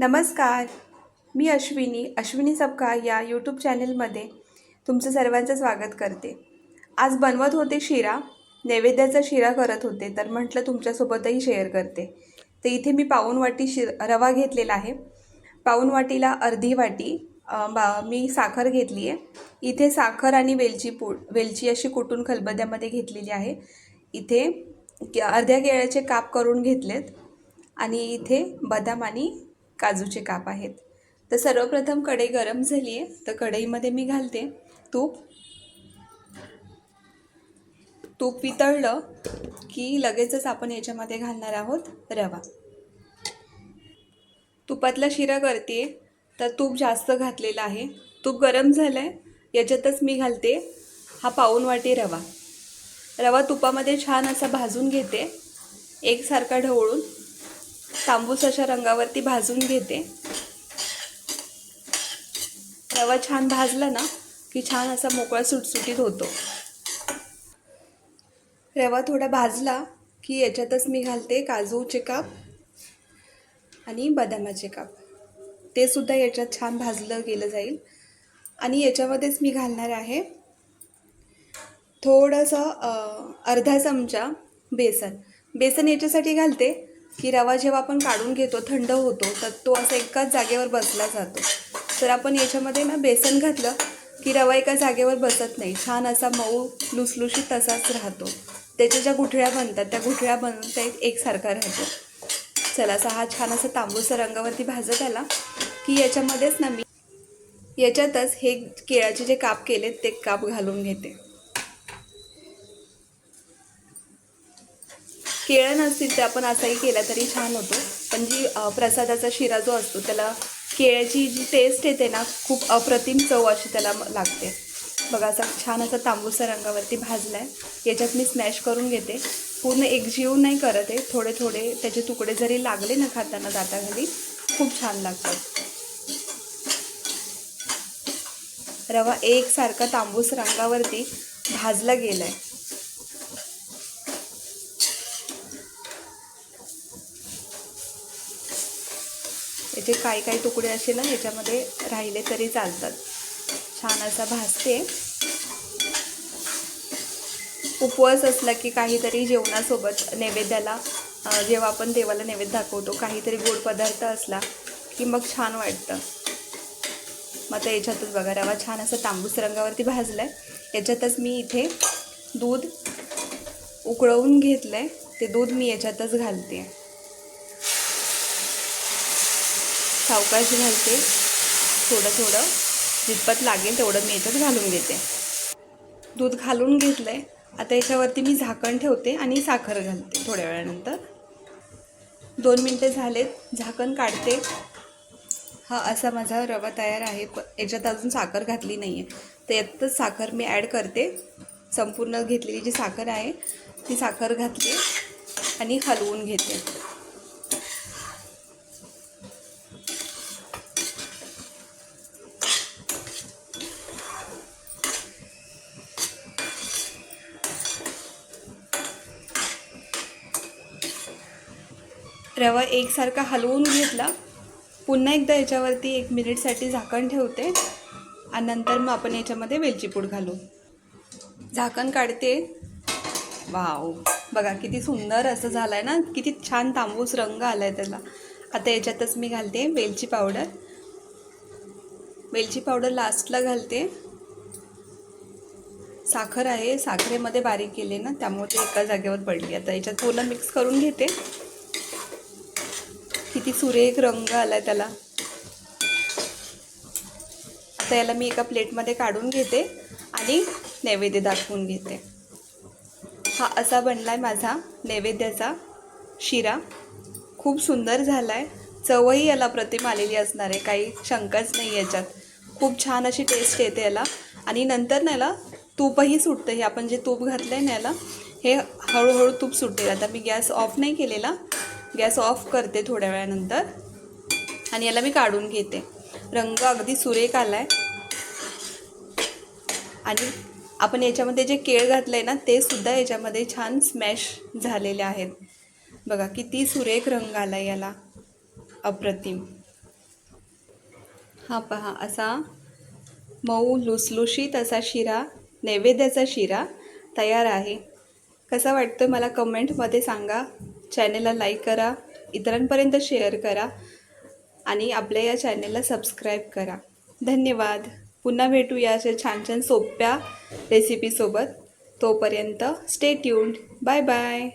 नमस्कार. मी अश्विनी अश्विनी सबका या यूट्यूब चॅनलमध्ये तुमचं सर्वांचं स्वागत करते. आज बनवत होते शिरा नैवेद्याचा शिरा करत होते तर म्हटलं तुमच्यासोबतही शेअर करते. तर इथे मी पाऊण वाटी शि रवा घेतलेला आहे. पाऊण वाटीला अर्धी वाटी बा मी साखर घेतली आहे. इथे साखर आणि वेलची पूड वेलची अशी कुटून खलबद्यामध्ये घेतलेली आहे. इथे अर्ध्या केळ्याचे काप करून घेतलेत. आणि इथे बदाम आणि काजूचे काप आहेत. तर सर्वप्रथम कढई गरम झाली आहे. तर कढईमध्ये मी घालते तूप. तूप वितळलं की लगेचच आपण याच्यामध्ये घालणार आहोत रवा. तुपातला शिरा करते तर तूप जास्त घातलेलं आहे. तूप गरम झालं आहे याच्यातच मी घालते हा पाऊन वाटी रवा. रवा तुपामध्ये छान असा भाजून घेते. एकसारखा ढवळून. तांबूस अशा रंगावरती भाजून घेते. रवा छान भाजला ना की छान असा मोकळा सुटसुटीत होतो. रवा थोडा भाजला की याच्यातच मी घालते काजूचे काप आणि बदामाचे काप. ते सुद्धा याच्यात छान भाजलं गेलं जाईल. आणि याच्यामध्येच मी घालणार आहे थोडंसं अर्धा चमचा बेसन. बेसन याच्यासाठी घालते की रवा जेव्हा आपण काढून घेतो थंड होतो तर तो असा एकाच जागेवर बसला जातो. तर आपण याच्यामध्ये ना बेसन घातलं की रवा एका जागेवर बसत नाही. छान असा मऊ लुसलुशीत तसाच राहतो. त्याच्या ज्या गुठळ्या बनतात त्या गुठळ्या बनून त्या एकसारखा राहतो. चला असा हा छान असा तांबूसा रंगावरती भाजत आला की याच्यामध्येच ना मी याच्यातच हे केळाचे जे काप केलेत ते काप घालून घेते. केळं नसतील तर आपण असाही केला तरी छान होतो. पण जी प्रसादाचा शिरा जो असतो त्याला केळ्याची जी टेस्ट येते ना खूप अप्रतिम चव अशी त्याला लागते. बघा असा छान असा तांबूसा रंगावरती भाजला आहे याच्यात मी स्मॅश करून घेते. पूर्ण एकजीव नाही करत आहे. थोडे थोडे त्याचे तुकडे जरी लागले ना खाताना दाताखाली खूप छान लागतात. रवा एकसारखा तांबूस रंगावरती भाजला गेला आहे याचे काही काही तुकडे असे ना ह्याच्यामध्ये राहिले तरी चालतात. छान असा भाजते. उपवास असला की काहीतरी जेवणासोबत नैवेद्याला जेव्हा आपण देवाला नैवेद्य दाखवतो काहीतरी गोड पदार्थ असला की मग छान वाटतं. मग आता याच्यातच बघा रवा छान असा तांबूस रंगावरती भाजला आहे याच्यातच मी इथे दूध उकळवून घेतलं आहे ते दूध मी याच्यातच घालते. आहे सावकाश घालते. थोडं थोडं. जितपत लागेल तेवढं मी याच्यात घालून घेते. दूध घालून घेतलं आहे आता याच्यावरती मी झाकण ठेवते आणि साखर घालते थोड्या वेळानंतर. दोन मिनटे झालेत. झाकण काढते. हा असा माझा रवा तयार आहे. प याच्यात अजून साखर घातली नाही आहे तर यातच साखर मी ॲड करते. संपूर्ण घेतलेली जी साखर आहे ती साखर घातली आणि हलवून घेते. रवा एकसारखा हलवून घेतला. पुन्हा एकदा याच्यावरती एक मिनिटसाठी झाकण ठेवते. आणि नंतर मग आपण याच्यामध्ये वेलची पूड घालू. झाकण काढते. वाव. बघा किती सुंदर असं झालं आहे ना. किती छान तांबूस रंग आला आहे त्याला आता याच्यातच मी घालते वेलची पावडर. वेलची पावडर लास्टला घालते. साखर आहे. साखरेमध्ये बारीक केले ना त्यामुळे ते एका जागेवर पडली. आता याच्यात पूर्ण मिक्स करून घेते. किती सुरेख रंग आलाय त्याला. आता याला मी एका प्लेटमध्ये काढून घेते आणि नैवेद्य दाखवून घेते. हा असा बनलाय माझा नैवेद्याचा शिरा. खूप सुंदर झाला आहे चवही याला प्रतिम आलेली असणार आहे. काही शंकाच नाही याच्यात. खूप छान अशी टेस्ट येते याला. आणि नंतर ना याला तूपही सुटतं. हे आपण जे तूप घातलं आहे ना याला हे हळूहळू तूप सुटेल. आता मी गॅस ऑफ नाही केलेला. गॅस ऑफ करते थोड्या वेळानंतर. आणि याला मी काढून घेते. रंग अगदी सुरेख आला आहे आणि आपण याच्यामध्ये जे केळ घातलं आहे ना ते सुद्धा याच्यामध्ये छान स्मॅश झालेले आहेत. बघा किती सुरेख रंग आला याला. अप्रतिम. हा पहा असा मऊ लुसलुशीत असा शिरा नैवेद्याचा शिरा तयार आहे. कसा वाटतो मला कमेंटमध्ये सांगा. चॅनेलला लाईक करा इतरांपर्यंत शेअर करा आणि आपल्या या चॅनेलला सबस्क्राईब करा. धन्यवाद. पुन्हा भेटूया अशा छान छान सोप्या रेसिपीसोबत तोपर्यंत स्टे ट्यून्ड बाय बाय